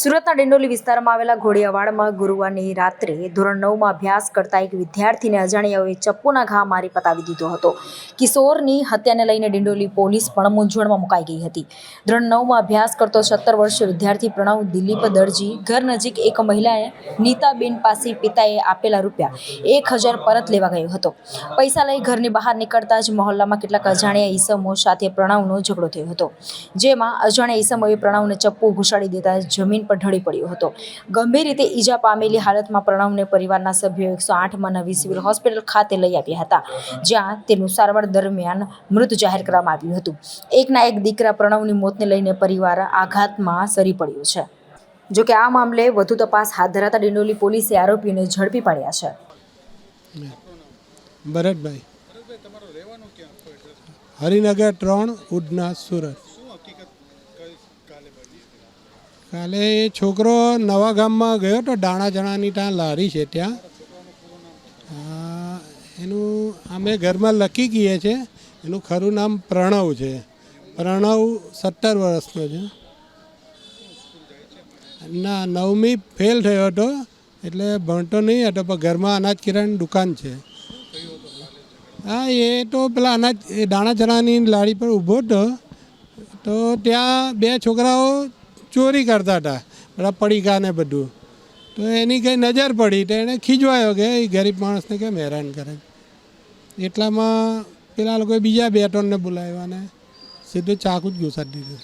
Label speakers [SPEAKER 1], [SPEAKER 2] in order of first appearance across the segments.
[SPEAKER 1] સુરતના ડિંડોલી વિસ્તારમાં આવેલા ઘોડિયાવાડમાં ગુરુવારની રાત્રે ધોરણ નવમાં અભ્યાસ કરતા એક વિદ્યાર્થીને અજાણ્યાઓએ ચપ્પુના ઘા મારી પતાવી દીધો હતો. કિશોરની હત્યાને લઈને ડિંડોલી પોલીસ પણ મૂંઝવણમાં મુકાઈ ગઈ હતી. ધોરણ નવમાં અભ્યાસ કરતો સત્તર વર્ષીય વિદ્યાર્થી પ્રણવ દિલીપ દરજી ઘર નજીક એક મહિલાએ નીતાબેન પાસે પિતાએ આપેલા રૂપિયા એક હજાર પરત લેવા ગયો હતો. પૈસા લઈ ઘરની બહાર નીકળતા જ મહોલ્લામાં કેટલાક અજાણ્યા ઈસમો સાથે પ્રણવનો ઝઘડો થયો હતો. જેમાં અજાણ્યા ઈસમોએ પ્રણવને ચપ્પુ ઘુસાડી દેતા જમીન પર ઢળી પડ્યો હતો. ગંભીર રીતે ઈજા પામેલી હાલતમાં પ્રણવને પરિવારના સભ્યો એકસો આઠમાં નવી સિવિલ હોસ્પિટલ ખાતે લઈ આવ્યા હતા, જ્યાં તેનું સારવાર દરમિયાન મૃત જાહેર કરવામાં આવ્યું હતું. એકના એક દીકરા પ્રણવની મોતને લઈને પરિવાર આઘાતમાં સરી પડ્યો છે. જોકે આ મામલે વધુ તપાસ હાથ ધરાતા ડિંડોલી પોલીસે આરોપીઓને ઝડપી પાડ્યા છે.
[SPEAKER 2] ભરતભાઈ, હરિનગર ત્રણ ઉડના સુરત. કાલે એ છોકરો નવા ગામમાં ગયો તો દાણા ચણાની ત્યાં લારી છે ત્યાં. એનું અમે ઘરમાં લખી ગઈએ છે. એનું ખરું નામ પ્રણવ છે. પ્રણવ સત્તર વર્ષનો છે. ના, નવમી ફેલ થયો હતો. એટલે ભણતો નહીં હતો, પણ ઘરમાં અનાજ કિરાણની દુકાન છે. હા, એ તો પેલા અનાજ, એ દાણા ચણાની લારી પર ઊભો હતો. તો ત્યાં બે છોકરાઓ ચોરી કરતા હતા. બધા પડીકા ને બધું. તો એની કંઈ નજર પડી તો એણે ખીજવાયો કે, એ ગરીબ માણસને કેમ હેરાન કરે? એટલામાં પેલા લોકોએ બીજા બે ત્રણને બોલાવ્યા ને સીધું ચાકુ જ ઘુસાડી દીધું.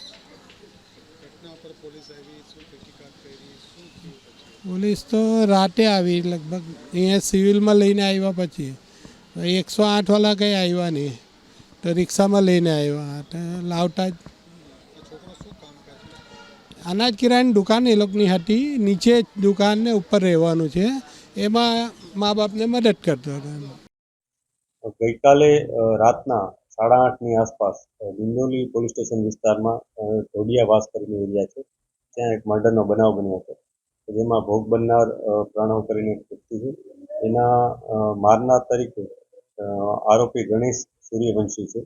[SPEAKER 2] પોલીસ તો રાતે આવી, લગભગ અહીંયા સિવિલમાં લઈને આવ્યા પછી. એકસો આઠવાળા કંઈ આવ્યા નહીં. તો રિક્ષામાં લઈને આવ્યા. તો લાવતા જ અનાજ કિરાયાની દુકાન એ લોકોની હતી. નીચે જ દુકાન ને ઉપર રહેવાનું છે. એમાં મા બાપને મદદ કરતો હતો
[SPEAKER 3] ગઈકાલે રાતના સાડા આઠની આસપાસ ડિંડોલી પોલીસ સ્ટેશન વિસ્તારમાં ઢોડિયા વાસ કરીને એરિયા છે. ત્યાં એક મર્ડરનો બનાવ બન્યો હતો. જેમાં ભોગ બનનાર પ્રણવ કરીને એક વ્યક્તિ છે. એના મારનાર તરીકે આરોપી ગણેશ સૂર્યવંશી છે.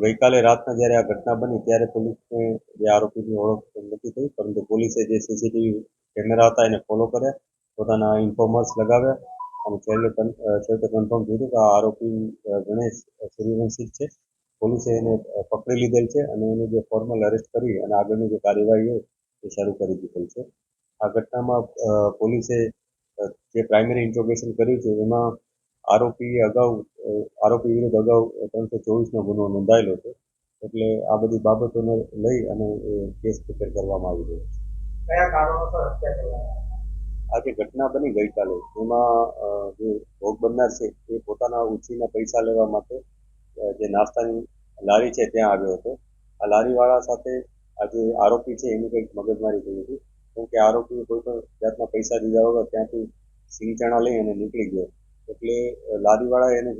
[SPEAKER 3] ગઈકાલે રાતના જ્યારે આ ઘટના બની, ત્યારે પોલીસને જે આરોપીની ઓળખ નથી થઈ, પરંતુ પોલીસે જે સીસીટીવી કેમેરા હતા એને ફોલો કર્યા, પોતાના ઇન્ફોર્મર્સ લગાવ્યા અને છેલ્લે છેવટે કન્ફર્મ થયું કે આ આરોપી ગણેશ સૂર્યવંશી છે. પોલીસે એને પકડી લીધેલ છે અને એને જે ફોર્મલ અરેસ્ટ કરી અને આગળની જે કાર્યવાહી હોય એ શરૂ કરી દીધેલ છે. આ ઘટનામાં પોલીસે જે પ્રાઇમરી ઇન્ટ્રોગેશન કર્યું છે, એમાં આરોપી અગાઉ આરોપી વિરુદ્ધ અગાઉ ત્રણસો ચોવીસનો ગુનો નોંધાયેલો છે. એટલે આ બધી બાબતોને લઈ અને કેસ પ્રિપેર કરવામાં આવી રહ્યો છે.
[SPEAKER 4] કયા કારણોસર હત્યા કરવામાં
[SPEAKER 3] આ જે ઘટના બની ગઈકાલે એમાં જે ભોગ બનનાર છે એ પોતાના ઉછીના પૈસા લેવા માટે જે નાસ્તાની લારી છે ત્યાં આવ્યો હતો. આ લારીવાળા સાથે આ જે આરોપી છે એની કંઈક મગજમારી થઈ હતી. કેમ કે આરોપીએ કોઈ પણ જાતના પૈસા દીધા વગર ત્યાંથી સિંગ ચણા લઈ અને નીકળી ગયો. એટલે લારીવાળાએ એને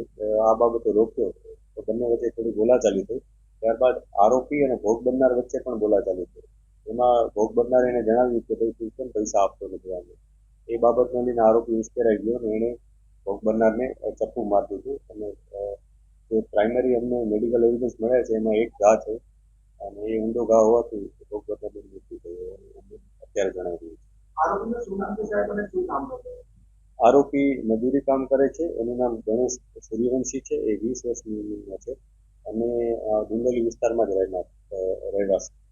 [SPEAKER 3] આ બાબતે રોક્યો તો બંને વચ્ચે થોડી બોલાચાલી થઈ. ત્યારબાદ આરોપી અને ભોગ બનનાર વચ્ચે પણ બોલાચાલી થઈ. એમાં ભોગ બનનાર એને જણાવ્યું કે ભાઈ, તું કેમ પૈસા આપતો નથી આને? એ બાબતને લઈને આરોપી ઉશ્કેરાઈ ગયો અને એણે ભોગ બનનારને ચપ્પુ મારી દીધું અને જે પ્રાઇમરી અમને મેડિકલ એવિડન્સ મળ્યા છે, એમાં એક ઘા છે. અને એ ઊંડો ઘા હોવાથી ભોગ બનનારનું મૃત્યુ થયું. અત્યારે જણાવી રહ્યું છે.
[SPEAKER 4] આરોપીનું શું નામ છે સાહેબ અને શું કામ કરતો
[SPEAKER 3] આરોપી મજૂરી કામ કરે છે. એનું નામ ગણેશ સૂર્યવંશી છે. એ વીસ વર્ષની ઉંમરનો છે અને અ, વિસ્તારમાં જ રહેનાર રહેવાસી.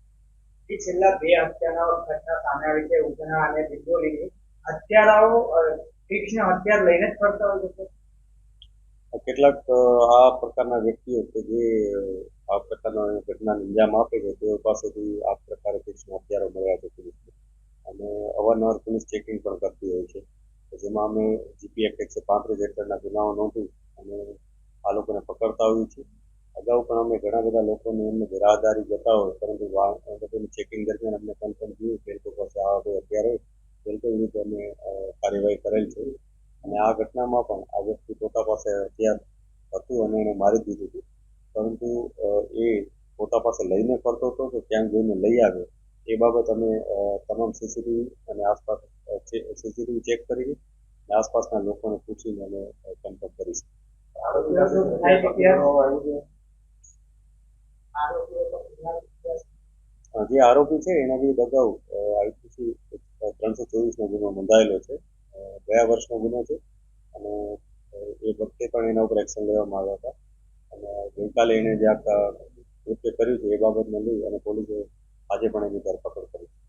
[SPEAKER 4] છેલ્લા બે હત્યાના ઘટના સામે આવી છે ઉધના અને દિંડોલીની હત્યારાઓ તીક્ષ્ણ હથિયાર લઈને જ ફરતા હોય છે
[SPEAKER 3] કેટલાક આ પ્રકારના વ્યક્તિઓ કે જે આ પ્રકારના ઘટનાને અંજામ આપે છે તેઓ પાસેથી આ પ્રકારે તીક્ષ્ણ હથિયારો મળ્યા છે પોલીસને. અને અવારનવાર પોલીસ ચેકિંગ પણ કરતી હોય છે. જેમાં અમે જીપી એક્ટ એકસો પાંત્રીસ હેઠળના ગુનાઓ નોંધી અને આ લોકોને પકડતા હોઈએ છીએ. અગાઉ પણ અમે ઘણા બધા લોકોને એમને રાહદારી જતા હોય, પરંતુ ચેકિંગ દરમિયાન અમને કન્ફર્મ થયું કે લોકો પાસે આવા કોઈ હથિયાર હોય તે અમે કાર્યવાહી કરેલ છે. અને આ ઘટનામાં પણ આ વ્યક્તિ પોતા પાસે હથિયાર હતું અને એને મારી દીધું હતું. પરંતુ એ પોતા પાસે લઈને ફરતો હતો કે ક્યાંક જોઈને લઈ આવ્યો. એ બાબત અમે તમામ સીસીટીવી અને આસપાસ સીસીટીવી ચેક કરી આસપાસના લોકોને પૂછીને અમે કન્ફર્મ કરીશું. જે આરોપી છે, એના વિરુદ્ધ અગાઉ આઈપીસી ત્રણસો ચોવીસનો ગુનો નોંધાયેલો છે. ગયા વર્ષનો ગુનો છે અને એ વખતે પણ એના ઉપર એક્શન લેવામાં આવ્યા હતા. અને ગઈકાલે એણે જે આ કૃત્ય કર્યું છે, એ બાબતને લઈ અને પોલીસે આજે પણ એની ધરપકડ કરી છે.